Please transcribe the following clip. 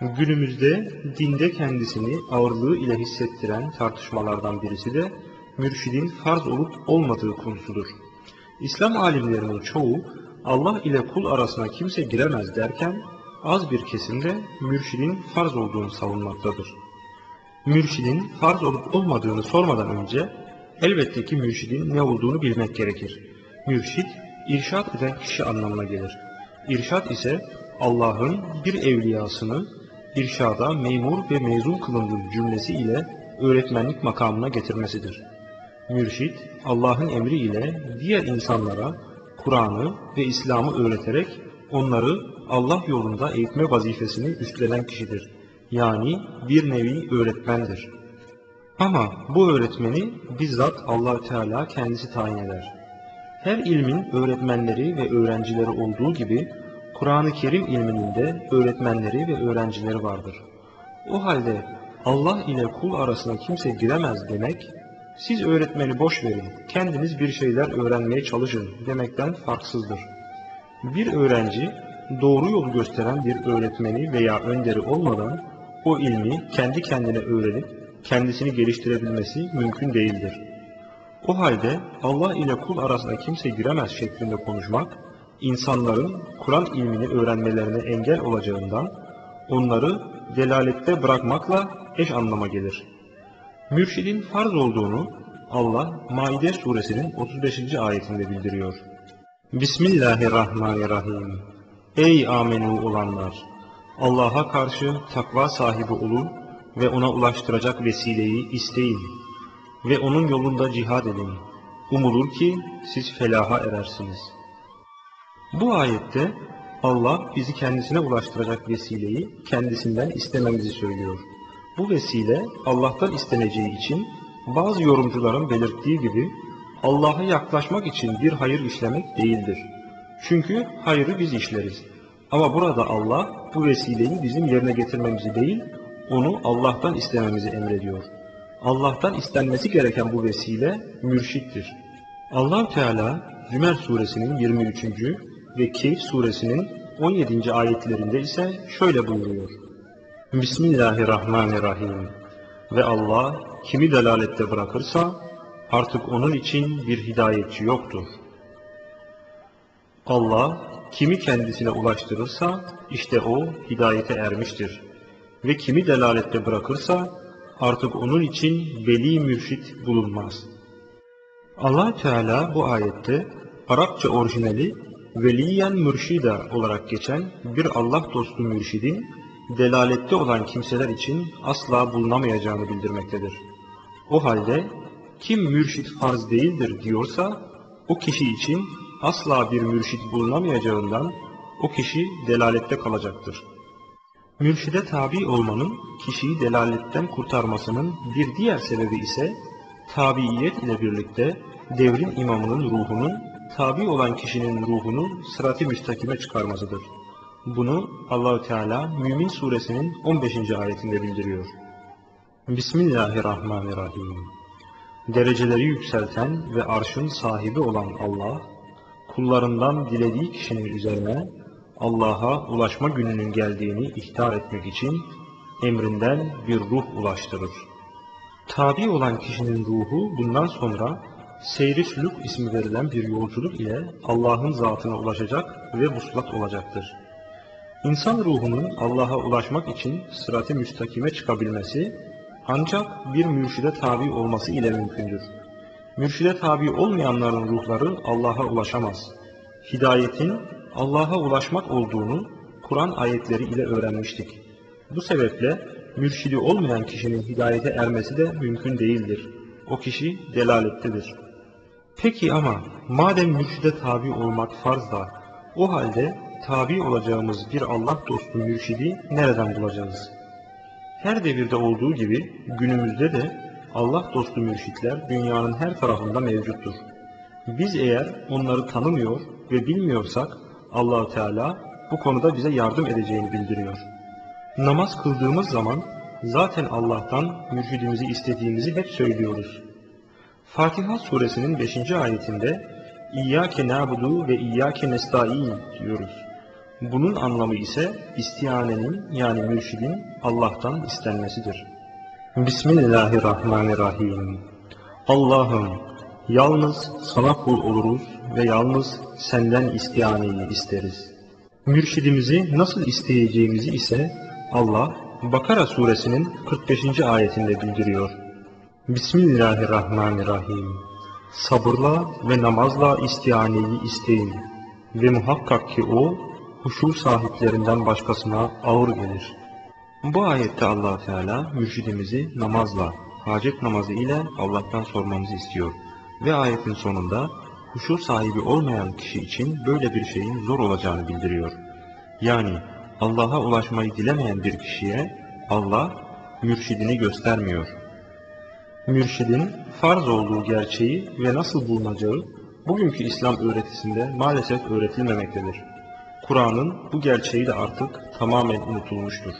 Günümüzde dinde kendisini ağırlığı ile hissettiren tartışmalardan birisi de mürşidin farz olup olmadığı konusudur. İslam alimlerinin çoğu Allah ile kul arasına kimse giremez derken az bir kesim de mürşidin farz olduğunu savunmaktadır. Mürşidin farz olup olmadığını sormadan önce elbette ki mürşidin ne olduğunu bilmek gerekir. Mürşid, irşat eden kişi anlamına gelir. İrşat ise Allah'ın bir evliyasını irşada memur ve mezun kılındığı cümlesi ile öğretmenlik makamına getirmesidir. Mürşid, Allah'ın emri ile diğer insanlara Kur'an'ı ve İslam'ı öğreterek onları Allah yolunda eğitme vazifesini üstlenen kişidir. Yani bir nevi öğretmendir. Ama bu öğretmeni bizzat allah Teala kendisi tayin eder. Her ilmin öğretmenleri ve öğrencileri olduğu gibi Kur'an-ı Kerim ilminin de öğretmenleri ve öğrencileri vardır. O halde Allah ile kul arasına kimse giremez demek, siz öğretmeni boş verin, kendiniz bir şeyler öğrenmeye çalışın demekten farksızdır. Bir öğrenci doğru yolu gösteren bir öğretmeni veya önderi olmadan o ilmi kendi kendine öğrenip kendisini geliştirebilmesi mümkün değildir. O halde Allah ile kul arasına kimse giremez şeklinde konuşmak, insanların Kur'an ilmini öğrenmelerine engel olacağından onları delalette bırakmakla eş anlama gelir. Mürşidin farz olduğunu Allah Maide suresinin 35. ayetinde bildiriyor. Bismillahirrahmanirrahim. Ey amenu olanlar! Allah'a karşı takva sahibi olun ve ona ulaştıracak vesileyi isteyin ve onun yolunda cihad edin. Umulur ki siz felaha erersiniz. Bu ayette Allah bizi kendisine ulaştıracak vesileyi kendisinden istememizi söylüyor. Bu vesile Allah'tan isteneceği için bazı yorumcuların belirttiği gibi Allah'a yaklaşmak için bir hayır işlemek değildir. Çünkü hayrı biz işleriz. Ama burada Allah bu vesileyi bizim yerine getirmemizi değil, onu Allah'tan istememizi emrediyor. Allah'tan istenmesi gereken bu vesile mürşittir. allah Teala Zümer suresinin 23. ve Keyf suresinin 17. ayetlerinde ise şöyle buyuruyor. Bismillahirrahmanirrahim. Ve Allah kimi delalette bırakırsa artık onun için bir hidayetçi yoktur. Allah kimi kendisine ulaştırırsa işte o hidayete ermiştir. Ve kimi delalette bırakırsa artık onun için veli mürşit bulunmaz. allah Teala bu ayette Arapça orijinali veliyen mürşida olarak geçen bir Allah dostu mürşidin delalette olan kimseler için asla bulunamayacağını bildirmektedir. O halde kim mürşit farz değildir diyorsa o kişi için asla bir mürşit bulunamayacağından o kişi delalette kalacaktır. Mürşide tabi olmanın kişiyi delaletten kurtarmasının bir diğer sebebi ise tabiiyet ile birlikte devrin imamının ruhunun tabi olan kişinin ruhunu sırat-ı müstakime çıkarmasıdır. Bunu Allahü Teala Mümin suresinin 15. ayetinde bildiriyor. Bismillahirrahmanirrahim. Dereceleri yükselten ve arşın sahibi olan Allah, kullarından dilediği kişinin üzerine Allah'a ulaşma gününün geldiğini ihtar etmek için emrinden bir ruh ulaştırır. Tabi olan kişinin ruhu bundan sonra seyri sülük ismi verilen bir yolculuk ile Allah'ın zatına ulaşacak ve vuslat olacaktır. İnsan ruhunun Allah'a ulaşmak için sırat-ı müstakime çıkabilmesi ancak bir mürşide tabi olması ile mümkündür. Mürşide tabi olmayanların ruhları Allah'a ulaşamaz. Hidayetin Allah'a ulaşmak olduğunu Kur'an ayetleri ile öğrenmiştik. Bu sebeple mürşidi olmayan kişinin hidayete ermesi de mümkün değildir. O kişi delalettedir. Peki ama madem mürşide tabi olmak farz da o halde tabi olacağımız bir Allah dostu mürşidi nereden bulacağız? Her devirde olduğu gibi günümüzde de Allah dostu mürşitler dünyanın her tarafında mevcuttur. Biz eğer onları tanımıyor ve bilmiyorsak allah Teala bu konuda bize yardım edeceğini bildiriyor. Namaz kıldığımız zaman zaten Allah'tan mürşidimizi istediğimizi hep söylüyoruz. Fatiha suresinin 5. ayetinde İyyâke nâbudu ve İyyâke nesta'in diyoruz. Bunun anlamı ise istihanenin yani mürşidin Allah'tan istenmesidir. Bismillahirrahmanirrahim. Allah'ım yalnız sana kul oluruz ve yalnız senden istihaneyi isteriz. Mürşidimizi nasıl isteyeceğimizi ise Allah Bakara suresinin 45. ayetinde bildiriyor. Bismillahirrahmanirrahim. Sabırla ve namazla istihaneyi isteyin ve muhakkak ki o huşu sahiplerinden başkasına ağır gelir. Bu ayette allah Teala mürşidimizi namazla, hacet namazı ile Allah'tan sormamızı istiyor. Ve ayetin sonunda huşu sahibi olmayan kişi için böyle bir şeyin zor olacağını bildiriyor. Yani Allah'a ulaşmayı dilemeyen bir kişiye Allah mürşidini göstermiyor. Mürşidin farz olduğu gerçeği ve nasıl bulunacağı bugünkü İslam öğretisinde maalesef öğretilmemektedir. Kur'an'ın bu gerçeği de artık tamamen unutulmuştur.